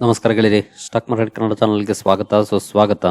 ನಮಸ್ಕಾರ ಗೆಳೆಯರಿ stock market Kannada ಚಾನಲ್ಗೆ ಸ್ವಾಗತ, ಸುಸ್ವಾಗತ.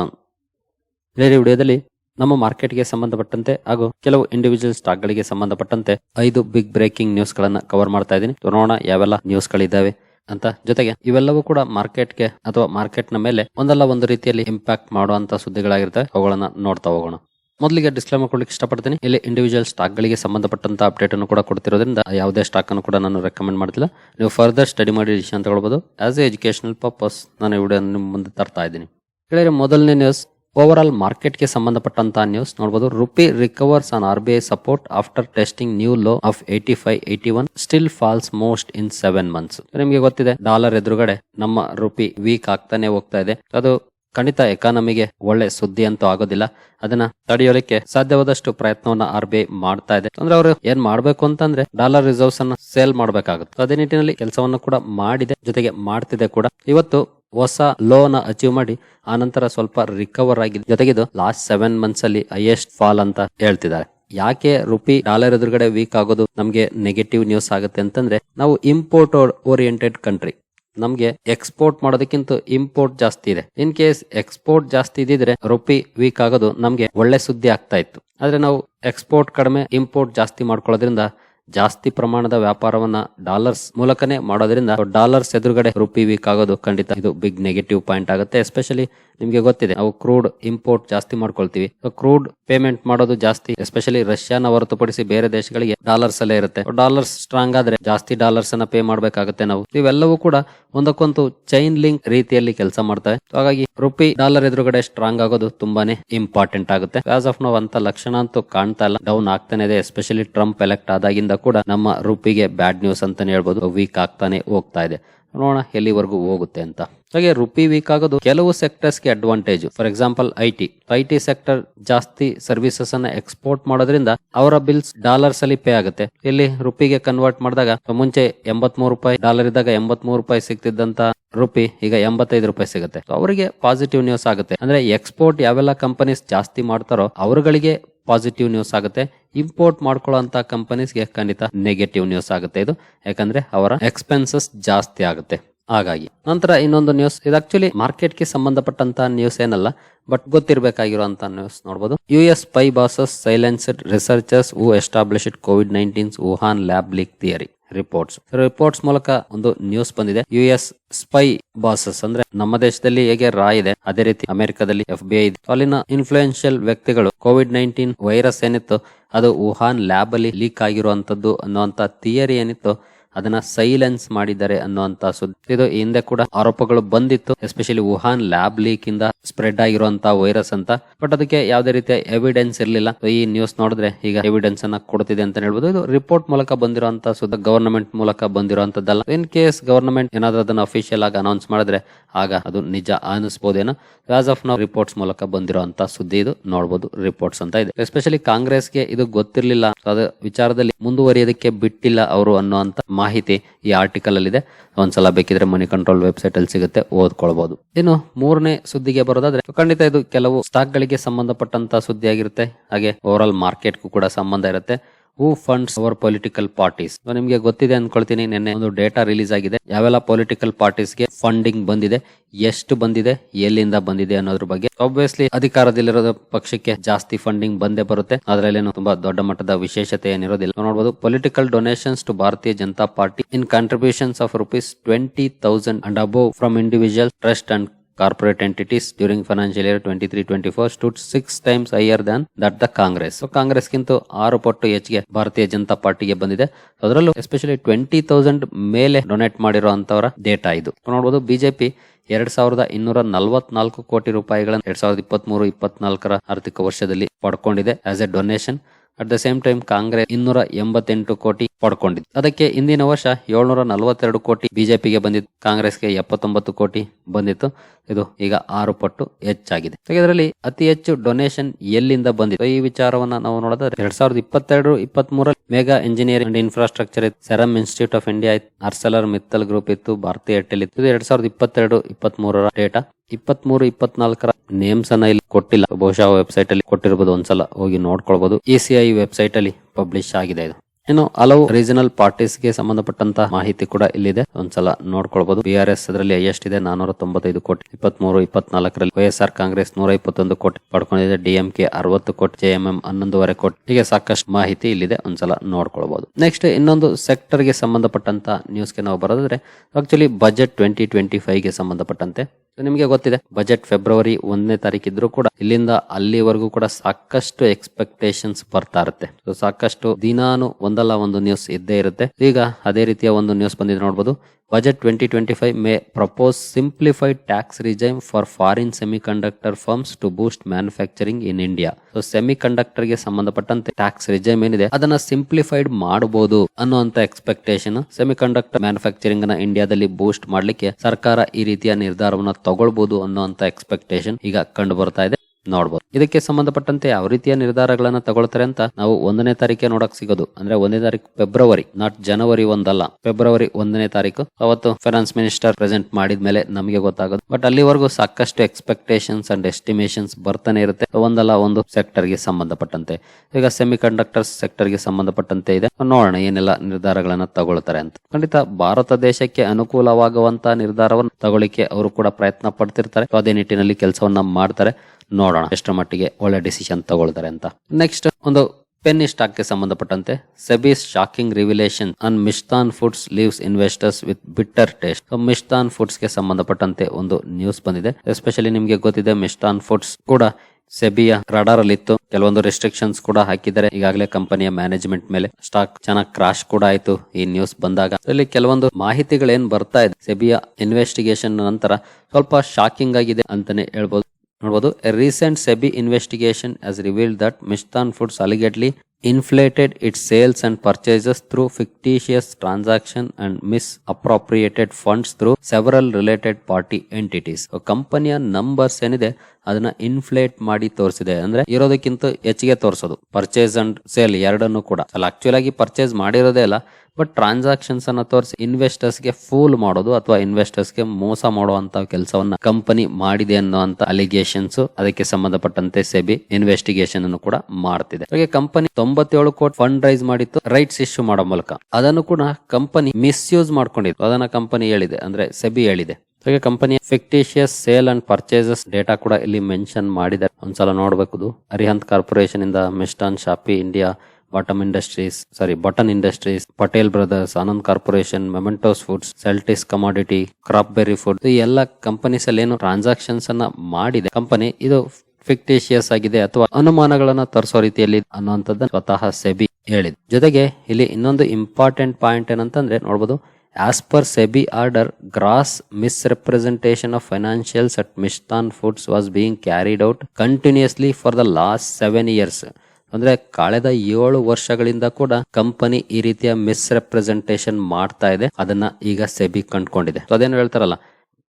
ಗೆಳೆಯರಿ, ವಿಡಿಯೋದಲ್ಲಿ ನಮ್ಮ ಮಾರ್ಕೆಟ್ಗೆ ಸಂಬಂಧಪಟ್ಟಂತೆ ಹಾಗೂ ಕೆಲವು ಇಂಡಿವಿಜುವಲ್ ಸ್ಟಾಕ್ಗಳಿಗೆ ಸಂಬಂಧಪಟ್ಟಂತೆ ಐದು ಬಿಗ್ ಬ್ರೇಕಿಂಗ್ ನ್ಯೂಸ್ ಗಳನ್ನ ಕವರ್ ಮಾಡ್ತಾ ಇದ್ದೀನಿ. ನೋಡೋಣ ಯಾವೆಲ್ಲ ನ್ಯೂಸ್ ಗಳಿದ್ದಾವೆ ಅಂತ. ಜೊತೆಗೆ ಇವೆಲ್ಲವೂ ಕೂಡ ಮಾರ್ಕೆಟ್ಗೆ ಅಥವಾ ಮಾರ್ಕೆಟ್ನ ಮೇಲೆ ಒಂದಲ್ಲ ಒಂದು ರೀತಿಯಲ್ಲಿ ಇಂಪ್ಯಾಕ್ಟ್ ಮಾಡುವಂತ ಸುದ್ದಿಗಳಾಗಿರ್ತವೆ ಅವುಗಳನ್ನ ನೋಡ್ತಾ ಹೋಗೋಣ. ಮೊದಲಿಗೆ ಡಿಸ್ಕ್ಲೇಮರ್ ಕೊಡ್ಲಿಕ್ಕೆ ಇಷ್ಟಪಡ್ತೀನಿ. ಇಲ್ಲಿ ಇಂಡಿವಿಜುವಲ್ ಸ್ಟಾಕ್ ಗಳಿಗೆ ಸಂಬಂಧಪಟ್ಟಂತ ಅಪ್ಡೇಟ್ ಅನ್ನು ಕೂಡ ಕೊಡ್ತಿರೋದ್ರಿಂದ ಯಾವುದೇ ಸ್ಟಾಕ್ ಅನ್ನು ಕೂಡ ನಾನು ರೆಕಮೆಂಡ್ ಮಾಡ್ತಿಲ್ಲ. ನೀವು ಫರ್ದರ್ ಸ್ಟಡಿ ಮಾಡಿ ಡಿಸಿಷನ್ ತಗೊಳ್ಬಹುದು ಆಸ್ ಎ ಎಜುಕೇಶನಲ್ ಪರ್ಪಸ್ ನಾನು ವಿಡಿಯೋ ನಿಮ್ಮ ಮುಂದೆ ತರ್ತಾ ಇದ್ದೀನಿ. ಹೇಳಿದ್ರೆ ಮೊದಲನೇ ನ್ಯೂಸ್ ಓವರ್ ಆಲ್ ಮಾರ್ಕೆಟ್ಗೆ ಸಂಬಂಧಪಟ್ಟಂತ ನ್ಯೂಸ್ ನೋಡಬಹುದು rupee recovers on R B I support after testing new low of eighty five eighty one still falls most in seven months ನಿಮಗೆ ಗೊತ್ತಿದೆ ಡಾಲರ್ ಎದುರುಗಡೆ ನಮ್ಮ ರುಪಿ ವೀಕ್ ಆಗ್ತಾನೆ ಹೋಗ್ತಾ ಇದೆ. ಅದು ಖಂಡಿತ ಎಕಾನಮಿಗೆ ಒಳ್ಳೆ ಸುದ್ದಿ ಅಂತೂ ಆಗೋದಿಲ್ಲ. ಅದನ್ನ ತಡೆಯೋಲಿಕ್ಕೆ ಸಾಧ್ಯವಾದಷ್ಟು ಪ್ರಯತ್ನವನ್ನ ಆರ್ ಬಿ ಐ ಮಾಡ್ತಾ ಇದೆ. ಅಂದ್ರೆ ಅವರು ಏನ್ ಮಾಡ್ಬೇಕು ಅಂತಂದ್ರೆ ಡಾಲರ್ ರಿಸರ್ವ್ಸ್ ಅನ್ನ ಸೇಲ್ ಮಾಡಬೇಕಾಗುತ್ತೆ. ಅದೇ ನಿಟ್ಟಿನಲ್ಲಿ ಕೆಲಸವನ್ನು ಕೂಡ ಮಾಡಿದೆ, ಜೊತೆಗೆ ಮಾಡ್ತಿದೆ ಕೂಡ. ಇವತ್ತು ಹೊಸ ಲೋನ ಅಚೀವ್ ಮಾಡಿ ಆನಂತರ ಸ್ವಲ್ಪ ರಿಕವರ್ ಆಗಿದೆ. ಜೊತೆಗಿದು ಲಾಸ್ಟ್ ಸೆವೆನ್ ಮಂತ್ಸ್ ಅಲ್ಲಿ ಹೈಯೆಸ್ಟ್ ಫಾಲ್ ಅಂತ ಹೇಳ್ತಿದ್ದಾರೆ. ಯಾಕೆ ರುಪಿ ಡಾಲರ್ ಎದುರುಗಡೆ ವೀಕ್ ಆಗೋದು ನಮಗೆ ನೆಗೆಟಿವ್ ನ್ಯೂಸ್ ಆಗುತ್ತೆ ಅಂತಂದ್ರೆ, ನಾವು ಇಂಪೋರ್ಟ್ ಓರಿಯೆಂಟೆಡ್ ಕಂಟ್ರಿ ನಮ್ಗೆ ಎಕ್ಸ್ಪೋರ್ಟ್ ಮಾಡೋದಕ್ಕಿಂತ ಇಂಪೋರ್ಟ್ ಜಾಸ್ತಿ ಇದೆ. ಇನ್ ಕೇಸ್ ಎಕ್ಸ್ಪೋರ್ಟ್ ಜಾಸ್ತಿ ಇದ್ದಿದ್ರೆ ರುಪಿ ವೀಕ್ ಆಗೋದು ನಮಗೆ ಒಳ್ಳೆ ಸುದ್ದಿ ಆಗ್ತಾ ಇತ್ತು. ಆದ್ರೆ ನಾವು ಎಕ್ಸ್ಪೋರ್ಟ್ ಕಡಿಮೆ ಇಂಪೋರ್ಟ್ ಜಾಸ್ತಿ ಮಾಡ್ಕೊಳ್ಳೋದ್ರಿಂದ ಜಾಸ್ತಿ ಪ್ರಮಾಣದ ವ್ಯಾಪಾರವನ್ನ ಡಾಲರ್ಸ್ ಮೂಲಕನೇ ಮಾಡೋದ್ರಿಂದ ಡಾಲರ್ಸ್ ಎದುರುಗಡೆ ರುಪಿ ವೀಕ್ ಆಗೋದು ಖಂಡಿತ. ಇದು ಬಿಗ್ ನೆಗೆಟಿವ್ ಪಾಯಿಂಟ್ ಆಗುತ್ತೆ. ಎಸ್ಪೆಷಲಿ ನಿಮ್ಗೆ ಗೊತ್ತಿದೆ, ನಾವು ಕ್ರೂಡ್ ಇಂಪೋರ್ಟ್ ಜಾಸ್ತಿ ಮಾಡ್ಕೊಳ್ತೀವಿ. ಕ್ರೂಡ್ ಪೇಮೆಂಟ್ ಮಾಡೋದು ಜಾಸ್ತಿ, ಎಸ್ಪೆಷಲಿ ರಷ್ಯಾನ ಹೊರತುಪಡಿಸಿ ಬೇರೆ ದೇಶಗಳಿಗೆ ಡಾಲರ್ಸ್ ಅಲ್ಲೇ ಇರುತ್ತೆ. ಡಾಲರ್ಸ್ ಸ್ಟ್ರಾಂಗ್ ಆದ್ರೆ ಜಾಸ್ತಿ ಡಾಲರ್ಸ್ ಅನ್ನ ಪೇ ಮಾಡಬೇಕಾಗುತ್ತೆ ನಾವು. ಇವೆಲ್ಲವೂ ಕೂಡ ಒಂದಕ್ಕೊಂದು ಚೈನ್ ಲಿಂಕ್ ರೀತಿಯಲ್ಲಿ ಕೆಲಸ ಮಾಡ್ತವೆ. ಹಾಗಾಗಿ ರುಪಿ ಡಾಲರ್ ಎದುರುಗಡೆ ಸ್ಟ್ರಾಂಗ್ ಆಗೋದು ತುಂಬಾನೇ ಇಂಪಾರ್ಟೆಂಟ್ ಆಗುತ್ತೆ. ಆಸ್ ಆಫ್ ನಾವು ಅಂತ ಲಕ್ಷಣ ಅಂತೂ ಕಾಣ್ತಾ ಇಲ್ಲ. ಡೌನ್ ಆಗ್ತಾನೆ ಇದೆ, ಎಸ್ಪೆಷಲಿ ಟ್ರಂಪ್ ಎಲೆಕ್ಟ್ ಆದಾಗಿಂದ. ಕೂಡ ನಮ್ಮ ರುಪಿಗೆ ಬ್ಯಾಡ್ ನ್ಯೂಸ್ ಅಂತಾನೆ ಹೇಳ್ಬೋದು. ವೀಕ್ ಆಗ್ತಾನೆ ಹೋಗ್ತಾ ಇದೆ. ನೋಡೋಣ ಎಲ್ಲಿವರೆಗೂ ಹೋಗುತ್ತೆ ಅಂತ. ಹಾಗೆ ರುಪಿ ವೀಕ್ ಆಗೋದು ಕೆಲವು ಸೆಕ್ಟರ್ಸ್ಗೆ advantage for example I T I T sector ಜಾಸ್ತಿ ಸರ್ವಿಸಸ್ ಅನ್ನ ಎಕ್ಸ್ಪೋರ್ಟ್ ಮಾಡೋದ್ರಿಂದ ಅವರ ಬಿಲ್ಸ್ ಡಾಲರ್ಸ್ ಅಲ್ಲಿ ಪೇ ಆಗುತ್ತೆ. ಇಲ್ಲಿ ರುಪಿಗೆ ಕನ್ವರ್ಟ್ ಮಾಡಿದಾಗ ಮುಂಚೆ ಎಂಬತ್ ರೂಪಾಯಿ ಡಾಲರ್ ಇದ್ದಾಗ ಎಂಬತ್ ರೂಪಾಯಿ ಸಿಗ್ತಿದ್ದಂತ ರುಪಿ, ಈಗ ಎಂಬತ್ತೈದು ರೂಪಾಯಿ ಸಿಗುತ್ತೆ. ಅವರಿಗೆ ಪಾಸಿಟಿವ್ ನ್ಯೂಸ್ ಆಗುತ್ತೆ. ಅಂದ್ರೆ ಎಕ್ಸ್ಪೋರ್ಟ್ ಯಾವೆಲ್ಲ ಕಂಪನೀಸ್ ಜಾಸ್ತಿ ಮಾಡ್ತಾರೋ ಅವರುಗಳಿಗೆ ಪಾಸಿಟಿವ್ ನ್ಯೂಸ್ ಆಗುತ್ತೆ. ಇಂಪೋರ್ಟ್ ಮಾಡ್ಕೊಳ್ಳೋಂತ ಕಂಪನೀಸ್ಗೆ ಖಂಡಿತ ನೆಗೆಟಿವ್ ನ್ಯೂಸ್ ಆಗುತ್ತೆ ಇದು. ಯಾಕಂದ್ರೆ ಅವರ ಎಕ್ಸ್ಪೆನ್ಸಸ್ ಜಾಸ್ತಿ ಆಗುತ್ತೆ. ಹಾಗಾಗಿ ನಂತರ ಇನ್ನೊಂದು ನ್ಯೂಸ್ ಇದು ಆಕ್ಚುಲಿ ಮಾರ್ಕೆಟ್ಗೆ ಸಂಬಂಧಪಟ್ಟಂತ ನ್ಯೂಸ್ ಏನಲ್ಲ ಬಟ್ ಗೊತ್ತಿರಬೇಕಾಗಿರುವಂತ ನ್ಯೂಸ್ ನೋಡಬಹುದು U S spy bosses silenced researchers who established COVID nineteen Wuhan lab leak theory reports reports ಮೂಲಕ ಒಂದು ನ್ಯೂಸ್ ಬಂದಿದೆ. ಯು ಎಸ್ ಸ್ಪೈ ಬಾಸಸ್ ಅಂದ್ರೆ ನಮ್ಮ ದೇಶದಲ್ಲಿ ಹೇಗೆ ರಾ ಇದೆ, ಅದೇ ರೀತಿ ಅಮೆರಿಕದಲ್ಲಿ ಎಫ್ ಬಿ ಇದೆ. ಅಲ್ಲಿನ ಇನ್ಫ್ಲೂಯೆನ್ಷಿಯಲ್ ವ್ಯಕ್ತಿಗಳು ಕೋವಿಡ್ ನೈನ್ಟೀನ್ ವೈರಸ್ ಏನಿತ್ತು, ಅದು ವುಹಾನ್ ಲ್ಯಾಬ್ ಅಲ್ಲಿ ಲೀಕ್ ಆಗಿರುವಂತದ್ದು ಅನ್ನುವಂತ ಥಿಯರಿ ಏನಿತ್ತು ಅದನ್ನ ಸೈಲೆನ್ಸ್ ಮಾಡಿದ್ದಾರೆ ಅನ್ನುವಂತ ಸುದ್ದಿ. ಇದು ಹಿಂದೆ ಕೂಡ ಆರೋಪಗಳು ಬಂದಿತ್ತು ಎಸ್ಪೆಷಲಿ ವುಹಾನ್ ಲ್ಯಾಬ್ ಲೀಕ್ ಇಂದ ಸ್ಪ್ರೆಡ್ ಆಗಿರುವಂತಹ ವೈರಸ್ ಅಂತ. ಬಟ್ ಅದಕ್ಕೆ ಯಾವುದೇ ರೀತಿಯ ಎವಿಡೆನ್ಸ್ ಇರಲಿಲ್ಲ. ಈ ನ್ಯೂಸ್ ನೋಡಿದ್ರೆ ಈಗ ಎವಿಡೆನ್ಸ್ ಅನ್ನ ಕೊಡ್ತಿದೆ ಅಂತ ಹೇಳ್ಬೋದು. ಇದು ರಿಪೋರ್ಟ್ ಮೂಲಕ ಬಂದಿರುವಂತಹ ಸುದ್ದಿ ಗವರ್ನಮೆಂಟ್ ಮೂಲಕ ಬಂದಿರುವಂತದ್ದಲ್ಲ. ಇನ್ ಕೇಸ್ ಗವರ್ನಮೆಂಟ್ ಏನಾದ್ರೂ ಅದನ್ನ ಅಫಿಷಿಯಲ್ ಆಗಿ ಅನೌನ್ಸ್ ಮಾಡಿದ್ರೆ, ಆಗ ಅದು ನಿಜ ಅನಿಸ್ಬೋದೇನೋ ಆಸ್ ಆಫ್ ನಾವು ರಿಪೋರ್ಟ್ಸ್ ಮೂಲಕ ಬಂದಿರುವಂತ ಸುದ್ದಿ ಇದು. ನೋಡಬಹುದು ರಿಪೋರ್ಟ್ಸ್ ಅಂತ ಇದೆ. ಎಸ್ಪೆಷಲಿ ಕಾಂಗ್ರೆಸ್ಗೆ ಇದು ಗೊತ್ತಿರಲಿಲ್ಲ. ಅದ ವಿಚಾರದಲ್ಲಿ ಮುಂದುವರಿಯೋದಕ್ಕೆ ಬಿಟ್ಟಿಲ್ಲ ಅವರು ಅನ್ನುವಂತ ಮಾಹಿತಿ ಈ ಆರ್ಟಿಕಲ್ ಅಲ್ಲಿ ಇದೆ ಒಂದ್ಸಲ ಬೇಕಿದ್ರೆ ಮನಿ ಕಂಟ್ರೋಲ್ ವೆಬ್ಸೈಟ್ ಅಲ್ಲಿ ಸಿಗುತ್ತೆ ಓದ್ಕೊಳ್ಬಹುದು ಇನ್ನು ಮೂರನೇ ಸುದ್ದಿಗೆ ಬರೋದಾದ್ರೆ, ಖಂಡಿತ ಇದು ಕೆಲವು ಸ್ಟಾಕ್ ಗಳಿಗೆ ಸಂಬಂಧಪಟ್ಟಂತ ಸುದ್ದಿ ಆಗಿರುತ್ತೆ ಹಾಗೆ ಓವರ್ ಆಲ್ ಮಾರ್ಕೆಟ್ಗೂ ಕೂಡ ಸಂಬಂಧ ಇರುತ್ತೆ. Who funds our political parties ನಿಮಗೆ ಗೊತ್ತಿದೆ ಅನ್ಕೊಳ್ತೀನಿ, ನಿನ್ನೆ ಒಂದು ಡೇಟಾ ರಿಲೀಸ್ ಆಗಿದೆ. ಯಾವೆಲ್ಲ ಪೊಲಿಟಿಕಲ್ ಪಾರ್ಟೀಸ್ಗೆ ಫಂಡಿಂಗ್ ಬಂದಿದೆ, ಎಷ್ಟು ಬಂದಿದೆ, ಎಲ್ಲಿಂದ ಬಂದಿದೆ ಅನ್ನೋದ್ರ ಬಗ್ಗೆ. ಆಬ್ವಿಯಸ್ಲಿ ಅಧಿಕಾರದಲ್ಲಿರೋ ಪಕ್ಷಕ್ಕೆ ಜಾಸ್ತಿ ಫಂಡಿಂಗ್ ಬಂದೇ ಬರುತ್ತೆ. ಅದರಲ್ಲೇನು ತುಂಬಾ ದೊಡ್ಡ ಮಟ್ಟದ ವಿಶೇಷತೆ ಏನಿರೋದಿಲ್ಲ. ನೋಡಬಹುದು political donations to Bharatiya Janata Party in contributions of rupees twenty thousand and above from individual trust and corporate entities during financial year 23-24 stood six times higher than that the Congress Congress ಗಿಂತ ಆರು ಪಟ್ಟು ಹೆಚ್ಚಿಗೆ ಭಾರತೀಯ ಜನತಾ ಪಾರ್ಟಿಗೆ ಬಂದಿದೆ. ಅದರಲ್ಲೂ especially twenty thousand ಮೇಲೆ donate ಮಾಡಿರುವಂತವರ data ಇದು. ನೋಡಬಹುದು ಬಿಜೆಪಿ ಎರಡ್ ಸಾವಿರದ ಇನ್ನೂರ ನಲವತ್ನಾಲ್ಕು ಕೋಟಿ ರೂಪಾಯಿಗಳನ್ನು ಎರಡ್ ಸಾವಿರದ ಇಪ್ಪತ್ತ್ ಮೂರು ಇಪ್ಪತ್ನಾಲ್ಕರ ಆರ್ಥಿಕ ವರ್ಷದಲ್ಲಿ ಪಡ್ಕೊಂಡಿದೆ as a donation at the same time Congress ಇನ್ನೂರ ಎಂಬತ್ತೆಂಟು ಕೋಟಿ ಪಡ್ಕೊಂಡಿದೆ. ಅದಕ್ಕೆ ಇಂದಿನ ವರ್ಷ ಏಳ್ನೂರ ನಲವತ್ತೆರಡು ಕೋಟಿ ಬಿಜೆಪಿಗೆ ಬಂದಿತ್ತು. ಕಾಂಗ್ರೆಸ್ಗೆ ಎಪ್ಪತ್ತೊಂಬತ್ತು ಕೋಟಿ ಬಂದಿತ್ತು. ಇದು ಈಗ ಆರು ಪಟ್ಟು ಹೆಚ್ಚಾಗಿದೆ. ಇದರಲ್ಲಿ ಅತಿ ಹೆಚ್ಚು ಡೊನೇಷನ್ ಎಲ್ಲಿಂದ ಬಂದಿತ್ತು? ಈ ವಿಚಾರವನ್ನ ನಾವು ನೋಡಿದ್ರೆ ಎರಡ್ ಸಾವಿರದ ಇಪ್ಪತ್ತೆರಡು ಇಪ್ಪತ್ತ್ ಮೂರಲ್ಲಿ ಮೆಗಾ ಇಂಜಿನಿಯರಿಂಗ್ ಅಂಡ್ ಇನ್ಫ್ರಾಸ್ಟ್ರಕ್ಚರ್ ಇತ್ತು. ಸೆರಮ್ ಇನ್ಸ್ಟಿಟ್ಯೂಟ್ ಆಫ್ ಇಂಡಿಯಾ ಇತ್ತು. ಅರ್ಸಲರ್ ಮಿತ್ತಲ್ ಗ್ರೂಪ್ ಇತ್ತು. ಭಾರತೀಯ ಏರ್ಟೆಲ್ ಇತ್ತು. ಇದು ಎರಡ್ ಸಾವಿರದ ಇಪ್ಪತ್ತೆರಡು ಇಪ್ಪತ್ತ್ ಮೂರರ ಡೇಟಾ ಇಪ್ಪತ್ತ್ ಮೂರು ಇಪ್ಪತ್ನಾಲ್ಕರ ನೇಮ್ಸ್ ಅನ್ನ ಇಲ್ಲಿ ಕೊಟ್ಟಿಲ್ಲ. ಬಹುಶಃ ವೆಬ್ಸೈಟ್ ಅಲ್ಲಿ ಕೊಟ್ಟಿರಬಹುದು ಒಂದ್ಸಲ ಹೋಗಿ ನೋಡ್ಕೊಳ್ಬಹುದು ಇ ಸಿ ಐ ವೆಬ್ಸೈಟ್ ಅಲ್ಲಿ ಪಬ್ಲಿಷ್ ಆಗಿದೆ ಇದು. ಇನ್ನು ಹಲವು ರೀಜನಲ್ ಪಾರ್ಟೀಸ್ಗೆ ಸಂಬಂಧಪಟ್ಟಂತ ಮಾಹಿತಿ ಕೂಡ ಇಲ್ಲಿದೆ. ಒಂದ್ಸಲ ನೋಡ್ಕೊಳ್ಬಹುದು ಬಿಆರ್ಎಸ್ ಅದರಲ್ಲಿ ಇದೆ ನಾನೂರ ತೊಂಬತ್ತೈದು ಕೋಟಿ. ಇಪ್ಪತ್ಮೂರು, ಇಪ್ಪತ್ನಾಲ್ಕರಲ್ಲಿ ವೈಎಸ್ಆರ್ ಕಾಂಗ್ರೆಸ್ ನೂರ ಇಪ್ಪತ್ತೊಂದು ಕೋಟಿ ಪಡ್ಕೊಂಡಿದೆ. ಡಿಎಂಕೆ ಅರವತ್ತು ಕೋಟಿ ಜೆಎಂಎಂ ಹನ್ನೊಂದುವರೆ ಕೋಟಿ. ಹೀಗೆ ಸಾಕಷ್ಟು ಮಾಹಿತಿ ಇಲ್ಲಿದೆ. ಒಂದ್ಸಲ ನೋಡ್ಕೊಳ್ಬಹುದು ನೆಕ್ಸ್ಟ್ ಇನ್ನೊಂದು ಸೆಕ್ಟರ್ಗೆ ಸಂಬಂಧಪಟ್ಟಂತ ನ್ಯೂಸ್ಗೆ ನಾವು ಬರೋದಾದ್ರೆ ಆಕ್ಚುಲಿ ಬಜೆಟ್ ಟ್ವೆಂಟಿ ಟ್ವೆಂಟಿ ಫೈವ್ಗೆ ಸಂಬಂಧಪಟ್ಟಂತೆ. ನಿಮಗೆ ಗೊತ್ತಿದೆ ಬಜೆಟ್ ಫೆಬ್ರವರಿ ಒಂದನೇ ತಾರೀಕು ಇದ್ರೂ ಕೂಡ ಇಲ್ಲಿಂದ ಅಲ್ಲಿವರೆಗೂ ಕೂಡ ಸಾಕಷ್ಟು ಎಕ್ಸ್ಪೆಕ್ಟೇಷನ್ಸ್ ಬರ್ತಾ ಇರುತ್ತೆ. ಸಾಕಷ್ಟು ದಿನಾನು ಒಂದಲ್ಲ ಒಂದು ನ್ಯೂಸ್ ಇದ್ದೇ ಇರುತ್ತೆ. ಈಗ ಅದೇ ರೀತಿಯ ಒಂದು ನ್ಯೂಸ್ ಬಂದಿದೆ ನೋಡಬಹುದು budget twenty twenty five may propose simplified tax regime for foreign semiconductor firms to boost manufacturing in India so semi ಕಂಡಕ್ಟರ್ಗೆ ಸಂಬಂಧಪಟ್ಟಂತೆ ಟ್ಯಾಕ್ಸ್ ರಿಜೈಮ್ ಏನಿದೆ, ಅದನ್ನ ಸಿಂಪ್ಲಿಫೈಡ್ ಮಾಡಬಹುದು ಅನ್ನುವಂತ ಎಕ್ಸ್ಪೆಕ್ಟೇಷನ್ ಸೆಮಿ ಕಂಡಕ್ಟರ್ ಮ್ಯಾನುಫ್ಯಾಕ್ಚರಿಂಗ್ನ ಇಂಡಿಯಾದಲ್ಲಿ ಬೂಸ್ಟ್ ಮಾಡ್ಲಿಕ್ಕೆ ಸರ್ಕಾರ ಈ ರೀತಿಯ ನಿರ್ಧಾರವನ್ನ ತಗೊಳ್ಬಹುದು ಅನ್ನುವಂತ ಎಕ್ಸ್ಪೆಕ್ಟೇಷನ್ ಈಗ ಕಂಡು ಬರ್ತಾ ಇದೆ. ನೋಡಬಹುದು ಇದಕ್ಕೆ ಸಂಬಂಧಪಟ್ಟಂತೆ ಯಾವ ರೀತಿಯ ನಿರ್ಧಾರಗಳನ್ನ ತಗೊಳ್ತಾರೆ ಅಂತ ನಾವು ಒಂದನೇ ತಾರೀಕೆ ನೋಡಕ್ ಸಿಗೋದು. ಅಂದ್ರೆ ಒಂದನೇ ತಾರೀಕು ಫೆಬ್ರವರಿ, ನಾಟ್ ಜನವರಿ ಒಂದಲ್ಲ. ಫೆಬ್ರವರಿ ಒಂದನೇ ತಾರೀಕು ಅವತ್ತು ಫೈನಾನ್ಸ್ ಮಿನಿಸ್ಟರ್ ಪ್ರೆಸೆಂಟ್ ಮಾಡಿದ್ಮೇಲೆ ನಮಗೆ ಗೊತ್ತಾಗೋದು. ಬಟ್ ಅಲ್ಲಿವರೆಗೂ ಸಾಕಷ್ಟು ಎಕ್ಸ್ಪೆಕ್ಟೇಷನ್ಸ್ ಅಂಡ್ ಎಸ್ಟಿಮೇಷನ್ಸ್ ಬರ್ತಾನೆ ಇರುತ್ತೆ. ಒಂದಲ್ಲ ಒಂದು ಸೆಕ್ಟರ್ಗೆ ಸಂಬಂಧಪಟ್ಟಂತೆ. ಈಗ ಸೆಮಿ ಕಂಡಕ್ಟರ್ ಸೆಕ್ಟರ್ಗೆ ಸಂಬಂಧಪಟ್ಟಂತೆ ಇದೆ. ನೋಡೋಣ ಏನೆಲ್ಲ ನಿರ್ಧಾರಗಳನ್ನ ತಗೊಳ್ತಾರೆ ಅಂತ. ಖಂಡಿತ ಭಾರತ ದೇಶಕ್ಕೆ ಅನುಕೂಲವಾಗುವಂತ ನಿರ್ಧಾರವನ್ನು ತಗೊಳ್ಳಿಕ್ಕೆ ಅವರು ಕೂಡ ಪ್ರಯತ್ನ ಪಡ್ತಿರ್ತಾರೆ. ಅದೇ ನಿಟ್ಟಿನಲ್ಲಿ ಕೆಲಸವನ್ನ ಮಾಡ್ತಾರೆ. ನೋಡೋಣ ಎಷ್ಟರ ಮಟ್ಟಿಗೆ ಒಳ್ಳೆ ಡಿಸಿಷನ್ ತಗೊಳ್ತಾರೆ ಅಂತ. ನೆಕ್ಸ್ಟ್ ಒಂದು ಪೆನ್ನಿ ಸ್ಟಾಕ್ಗೆ ಸಂಬಂಧಪಟ್ಟಂತೆ SEBI's shocking revelation on Mishtann Foods leaves investors with bitter taste Mishtann ಫುಡ್ಸ್ಗೆ ಸಂಬಂಧಪಟ್ಟಂತೆ ಒಂದು ನ್ಯೂಸ್ ಬಂದಿದೆ. ಎಸ್ಪೆಷಲಿ ನಿಮಗೆ ಗೊತ್ತಿದೆ ಮಿಸ್ತಾನ್ ಫುಡ್ಸ್ ಕೂಡ ಸೆಬಿಯ ರಡಾರ್ ಅಲ್ಲಿ ಇತ್ತು ಕೆಲವೊಂದು ರೆಸ್ಟ್ರಿಕ್ಷನ್ಸ್ ಕೂಡ ಹಾಕಿದ್ದಾರೆ. ಈಗಾಗಲೇ ಕಂಪನಿಯ ಮ್ಯಾನೇಜ್ಮೆಂಟ್ ಮೇಲೆ ಸ್ಟಾಕ್ ಚೆನ್ನಾಗಿ ಕ್ರಾಶ್ ಕೂಡ ಆಯ್ತು ಈ ನ್ಯೂಸ್ ಬಂದಾಗ. ಇಲ್ಲಿ ಕೆಲವೊಂದು ಮಾಹಿತಿಗಳೇನ್ ಬರ್ತಾ ಇದೆ? ಸೆಬಿಯ ಇನ್ವೆಸ್ಟಿಗೇಷನ್ ನಂತರ ಸ್ವಲ್ಪ ಶಾಕಿಂಗ್ ಆಗಿದೆ ಅಂತಾನೆ ಹೇಳ್ಬೋದು. ನೋಡಬಹುದು recent SEBI investigation has revealed that Mishtann Foods allegedly inflated its sales and purchases through fictitious transaction and misappropriated funds through several related party entities. ಕಂಪನಿಯ ನಂಬರ್ಸ್ ಏನಿದೆ, ಅದನ್ನ ಇನ್ಫ್ಲೇಟ್ ಮಾಡಿ ತೋರಿಸಿದೆ. ಅಂದ್ರೆ ಇರೋದಕ್ಕಿಂತ ಹೆಚ್ಚಿಗೆ ತೋರಿಸೋದು. ಪರ್ಚೇಸ್ ಅಂಡ್ ಸೇಲ್ ಎರಡನ್ನು ಕೂಡ. ಅಲ್ಲ ಆಕ್ಚುಲ್ ಆಗಿ ಪರ್ಚೇಸ್ ಮಾಡಿರೋದೇ ಅಲ್ಲ ಬಟ್ ಟ್ರಾನ್ಸಾಕ್ಷನ್ಸ್ ಅನ್ನ ತೋರಿಸಿ ಇನ್ವೆಸ್ಟರ್ಸ್ಗೆ ಫೂಲ್ ಮಾಡೋದು ಅಥವಾ ಇನ್ವೆಸ್ಟರ್ಸ್ಗೆ ಮೋಸ ಮಾಡುವಂತ ಕೆಲಸವನ್ನ ಕಂಪನಿ ಮಾಡಿದೆ ಅನ್ನುವಂತ ಅಲಿಗೇಷನ್ಸ್ ಅದಕ್ಕೆ ಸಂಬಂಧಪಟ್ಟಂತೆ ಸೆಬಿ ಇನ್ವೆಸ್ಟಿಗೇಷನ್ ಅನ್ನು ಕೂಡ ಮಾಡ್ತಿದೆ. ಹಾಗೆ ಕಂಪನಿ ತೊಂಬತ್ತೇಳು ಕೋಟಿ ಫಂಡ್ ರೈಸ್ ಮಾಡಿತ್ತು ರೈಟ್ಸ್ ಇಶ್ಯೂ ಮಾಡೋ ಮೂಲಕ. ಅದನ್ನು ಕೂಡ ಕಂಪನಿ ಮಿಸ್ಯೂಸ್ ಮಾಡ್ಕೊಂಡಿತ್ತು. ಅದನ್ನ ಕಂಪನಿ ಹೇಳಿದೆ, ಅಂದ್ರೆ ಸೆಬಿ ಹೇಳಿದೆ. ಹಾಗೆ ಕಂಪನಿಯ fictitious sale and purchases data ಕೂಡ ಇಲ್ಲಿ ಮೆನ್ಷನ್ ಮಾಡಿದ್ದಾರೆ. ಒಂದ್ಸಲ ನೋಡಬೇಕು ಅರಿಹಂತ್ ಕಾರ್ಪೊರೇಷನ್ ಇಂದ Mishtann, Shoppy India Bottom Industries sorry Button Industries Patel Brothers Anand Corporation Mementos Foods Celtis Commodity Crop Berry Food ಈ ಎಲ್ಲ ಕಂಪನೀಸ್ ಅಲ್ಲಿ ಏನು ಟ್ರಾನ್ಸಾಕ್ಷನ್ಸ್ ಅನ್ನ ಮಾಡಿದೆ. ಕಂಪನಿ ಇದು ಫಿಕ್ಟೇಷಿಯಸ್ ಆಗಿದೆ ಅಥವಾ ಅನುಮಾನಗಳನ್ನ ತರಿಸೋ ರೀತಿಯಲ್ಲಿ ಅನ್ನುವಂಥದ್ದು ಸ್ವತಃ ಸೆಬಿ ಹೇಳಿದೆ. ಜೊತೆಗೆ ಇಲ್ಲಿ ಇನ್ನೊಂದು ಇಂಪಾರ್ಟೆಂಟ್ ಪಾಯಿಂಟ್ ಏನಂತಂದ್ರೆ ನೋಡಬಹುದು as per SEBI order gross misrepresentation of financials at Mishtann Foods was being carried out continuously for the last seven years ಅಂದ್ರೆ ಕಳೆದ ಏಳು ವರ್ಷಗಳಿಂದ ಕೂಡ ಕಂಪನಿ ಈ ರೀತಿಯ ಮಿಸ್ ರೆಪ್ರೆಸೆಂಟೇಷನ್ ಮಾಡ್ತಾ ಇದೆ. ಅದನ್ನ ಈಗ ಸೆಬಿ ಕಂಡ್ಕೊಂಡಿದೆ. ಅದೇನು ಹೇಳ್ತಾರಲ್ಲ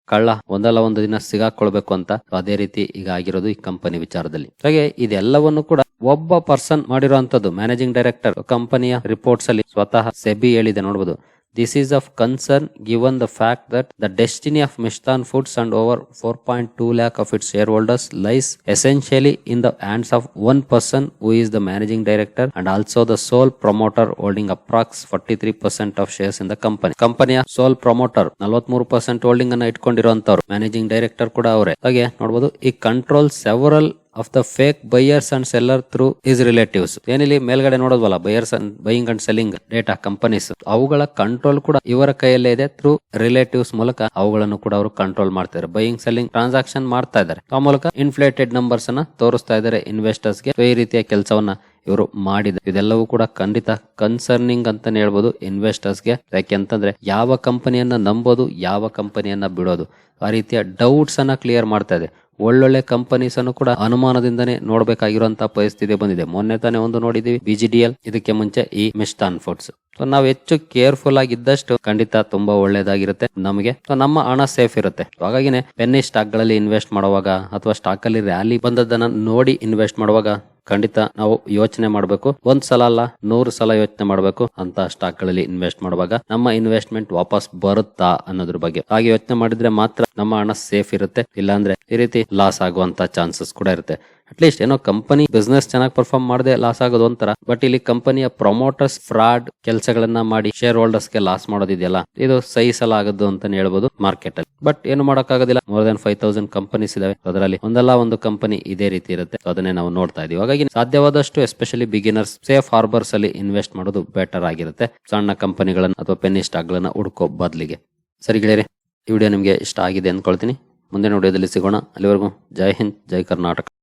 ಕಳ್ಳ ಒಂದಲ್ಲ ಒಂದು ದಿನ ಸಿಗಾಕೊಳ್ಬೇಕು ಅಂತ ಅದೇ ರೀತಿ ಈಗ ಆಗಿರೋದು ಈ ಕಂಪನಿ ವಿಚಾರದಲ್ಲಿ. ಹಾಗೆ ಇದೆಲ್ಲವನ್ನು ಕೂಡ ಒಬ್ಬ ಪರ್ಸನ್ ಮಾಡಿರುವಂತದ್ದು ಮ್ಯಾನೇಜಿಂಗ್ ಡೈರೆಕ್ಟರ್ ಕಂಪನಿಯ ರಿಪೋರ್ಟ್ಸ್ ಅಲ್ಲಿ ಸ್ವತಃ ಸೆಬಿ ಹೇಳಿದೆ ನೋಡಬಹುದು This is of concern given the fact that the destiny of Mishtan Foods and over 4.2 lakh of its shareholders lies essentially in the hands of one person who is the managing director and also the sole promoter holding approx 43% of shares in the company. Sole promoter ನಲವತ್ಮೂರು percent holding ಅನ್ನ ಇಟ್ಕೊಂಡಿರುವಂತವ್ರು managing director ಕೂಡ ಅವರೇ ಹಾಗೆ ನೋಡಬಹುದು ಈ control several of the fake buyers and seller through his relatives ಏನಿಲ್ಲಿ ಮೇಲ್ಗಡೆ ನೋಡೋದಲ್ಲ buyers and buying and selling data companies ಅವುಗಳ ಕಂಟ್ರೋಲ್ ಕೂಡ ಇವರ ಕೈಯಲ್ಲೇ ಇದೆ ಥ್ರೂ ರಿಲೇಟಿವ್ಸ್ ಮೂಲಕ ಅವುಗಳನ್ನು ಕೂಡ ಅವರು ಕಂಟ್ರೋಲ್ ಮಾಡ್ತಾರೆ ಬೈಯಿಂಗ್ ಸೆಲ್ಲಿಂಗ್ ಟ್ರಾನ್ಸಾಕ್ಷನ್ ಮಾಡ್ತಾ ಇದ್ದಾರೆ. ಆ ಮೂಲಕ ಇನ್ಫ್ಲೇಟೆಡ್ ನಂಬರ್ಸ್ ಅನ್ನ ತೋರಿಸ್ತಾ ಇದ್ದಾರೆ ಇನ್ವೆಸ್ಟರ್ಸ್ಗೆ. ಈ ರೀತಿಯ ಕೆಲಸವನ್ನ ಇವರು ಮಾಡಿದ, ಇದೆಲ್ಲವೂ ಕೂಡ ಖಂಡಿತ ಕನ್ಸರ್ನಿಂಗ್ ಅಂತಾನೆ ಹೇಳ್ಬೋದು ಇನ್ವೆಸ್ಟರ್ಸ್ಗೆ. ಯಾಕೆಂತಂದ್ರೆ ಯಾವ ಕಂಪನಿಯನ್ನ ನಂಬೋದು, ಯಾವ ಕಂಪನಿಯನ್ನ ಬಿಡೋದು. ಆ ರೀತಿಯ ಡೌಟ್ಸ್ ಅನ್ನ ಕ್ಲಿಯರ್ ಮಾಡ್ತಾ ಇದೆ. ಒಳ್ಳೊಳ್ಳೆ ಕಂಪನೀಸ್ ಅನ್ನು ಕೂಡ ಅನುಮಾನದಿಂದನೇ ನೋಡ್ಬೇಕಾಗಿರುವಂತಹ ಪರಿಸ್ಥಿತಿ ಬಂದಿದೆ. ಮೊನ್ನೆ ತಾನೇ ಒಂದು ನೋಡಿದೀವಿ ಬಿಜಿಡಿಎಲ್ ಇದಕ್ಕೆ ಮುಂಚೆ ಈ ಮಿಸ್ಟಾನ್ ಫುಡ್ಸ್ ಸೊ ನಾವು ಹೆಚ್ಚು ಕೇರ್ಫುಲ್ ಆಗಿದ್ದಷ್ಟು ಖಂಡಿತ ತುಂಬಾ ಒಳ್ಳೇದಾಗಿರುತ್ತೆ ನಮಗೆ. ಸೊ ನಮ್ಮ ಹಣ ಸೇಫ್ ಇರುತ್ತೆ. ಹಾಗಾಗಿನೇ ಪೆನ್ನಿ ಸ್ಟಾಕ್ಗಳಲ್ಲಿ ಇನ್ವೆಸ್ಟ್ ಮಾಡುವಾಗ ಅಥವಾ ಸ್ಟಾಕ್ ಅಲ್ಲಿ ರ್ಯಾಲಿ ಬಂದದ್ದನ್ನ ನೋಡಿ ಇನ್ವೆಸ್ಟ್ ಮಾಡುವಾಗ ಖಂಡಿತ ನಾವು ಯೋಚನೆ ಮಾಡಬೇಕು. ಒಂದ್ ಸಲ ಅಲ್ಲ, ನೂರು ಸಲ ಯೋಚನೆ ಮಾಡಬೇಕು ಅಂತ ಸ್ಟಾಕ್ಗಳಲ್ಲಿ ಇನ್ವೆಸ್ಟ್ ಮಾಡುವಾಗ ನಮ್ಮ ಇನ್ವೆಸ್ಟ್ಮೆಂಟ್ ವಾಪಸ್ ಬರುತ್ತಾ ಅನ್ನೋದ್ರ ಬಗ್ಗೆ. ಹಾಗೆ ಯೋಚನೆ ಮಾಡಿದ್ರೆ ಮಾತ್ರ ನಮ್ಮ ಹಣ ಸೇಫ್ ಇರುತ್ತೆ. ಇಲ್ಲಾಂದ್ರೆ ಈ ರೀತಿ ಲಾಸ್ ಆಗುವಂತ ಚಾನ್ಸಸ್ ಕೂಡ ಇರುತ್ತೆ. ಅಟ್ಲೀಸ್ಟ್ ಏನೋ ಕಂಪನಿ ಬಿಸ್ನೆಸ್ ಚೆನ್ನಾಗಿ ಪರ್ಫಾರ್ಮ್ ಮಾಡದೆ ಲಾಸ್ ಆಗೋದು ಒಂಥರ. ಬಟ್ ಇಲ್ಲಿ ಕಂಪನಿಯ ಪ್ರಮೋಟರ್ಸ್ ಫ್ರಾಡ್ ಕೆಲಸಗಳನ್ನ ಮಾಡಿ ಶೇರ್ ಹೋಲ್ಡರ್ಸ್ಗೆ ಲಾಸ್ ಮಾಡೋದಿದೆಯಲ್ಲ ಇದು ಸಹಿಸಲಾಗದ್ದು ಅಂತ ಹೇಳ್ಬೋದು ಮಾರ್ಕೆಟ್ ಅಲ್ಲಿ. ಬಟ್ ಏನು ಮಾಡೋಕ್ಕಾಗೋದಿಲ್ಲ. More than five thousand companies ಇದಾವೆ. ಅದರಲ್ಲಿ ಒಂದಲ್ಲ ಒಂದು ಕಂಪನಿ ಇದೇ ರೀತಿ ಇರುತ್ತೆ. ಅದನ್ನೇ ನಾವು ನೋಡ್ತಾ ಇದೀವಿ ಹಾಗಾಗಿ ಸಾಧ್ಯವಾದಷ್ಟು ಎಸ್ಪೆಷಲಿ ಬಿಗಿನರ್ಸ್ ಸೇಫ್ ಹಾರ್ಬರ್ಸ್ ಅಲ್ಲಿ ಇನ್ವೆಸ್ಟ್ ಮಾಡೋದು ಬೆಟರ್ ಆಗಿರುತ್ತೆ. ಸಣ್ಣ ಕಂಪನಿಗಳನ್ನ ಅಥವಾ ಪೆನ್ನಿ ಸ್ಟಾಕ್ ಗಳನ್ನ ಹುಡ್ಕೋ ಬದಲಿಗೆ. ಸರಿ ಗೆಳೆಯರೆ, ಈ ವಿಡಿಯೋ ನಿಮಗೆ ಇಷ್ಟ ಆಗಿದೆ ಅಂದ್ಕೊಳ್ತೀನಿ. ಮುಂದಿನ ವಿಡಿಯೋದಲ್ಲಿ ಸಿಗೋಣ. ಅಲ್ಲಿವರೆಗೂ ಜೈ ಹಿಂದ್, ಜೈ ಕರ್ನಾಟಕ.